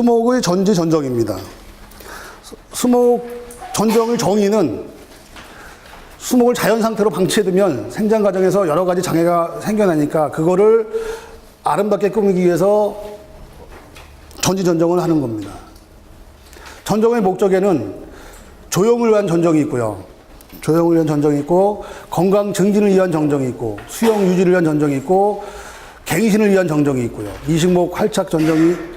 수목의 전지 전정입니다. 수- 수목 전정의 정의는 수목을 자연 상태로 방치해두면 생장 과정에서 여러 가지 장애가 생겨나니까 그거를 아름답게 꾸미기 위해서 전지 전정을 하는 겁니다. 전정의 목적에는 조형을 위한 전정이 있고요. 조형을 위한 전정이 있고 건강 증진을 위한 전정이 있고 수영 유지를 위한 전정이 있고 갱신을 위한 전정이 있고요. 이식목 활착 전정이 아,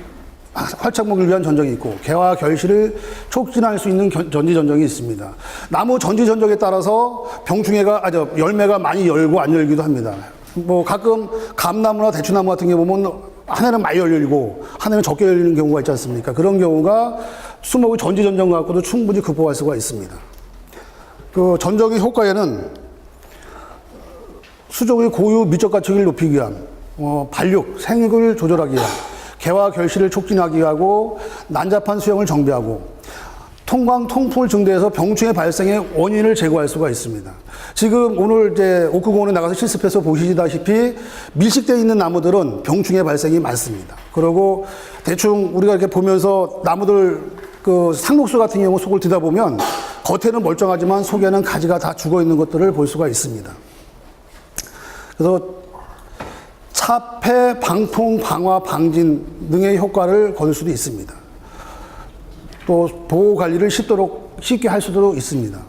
활착목을 위한 전정이 있고 개화 결실을 촉진할 수 있는 견- 전지 전정이 있습니다. 나무 전지 전정에 따라서 병충해가 아저 열매가 많이 열고 안 열기도 합니다. 뭐 가끔 감나무나 대추나무 같은 경우 보면 한 해는 많이 열리고 한 해는 적게 열리는 경우가 있지 않습니까? 그런 경우가 수목의 전지 전정 갖고도 충분히 극복할 수가 있습니다. 그 전정의 효과에는 수족의 고유 미적 가축을 높이기 위한 어, 발육, 생육을 조절하기 위한 개화 결실을 촉진하기 위하고 난잡한 수영을 정비하고 통광 통풍을 증대해서 병충해 발생의 원인을 제거할 수가 있습니다. 지금 오늘 이제 옥구공원에 나가서 실습해서 보시다시피 밀식되어 있는 나무들은 병충해 발생이 많습니다. 그리고 대충 우리가 이렇게 보면서 나무들 그 상록수 같은 경우 속을 들다 보면 겉에는 멀쩡하지만 속에는 가지가 다 죽어 있는 것들을 볼 수가 있습니다. 그래서 차폐, 방풍, 방화, 방진 등의 효과를 거둘 수도 있습니다. 또 보호 관리를 쉽도록 쉽게 할 수도 있습니다.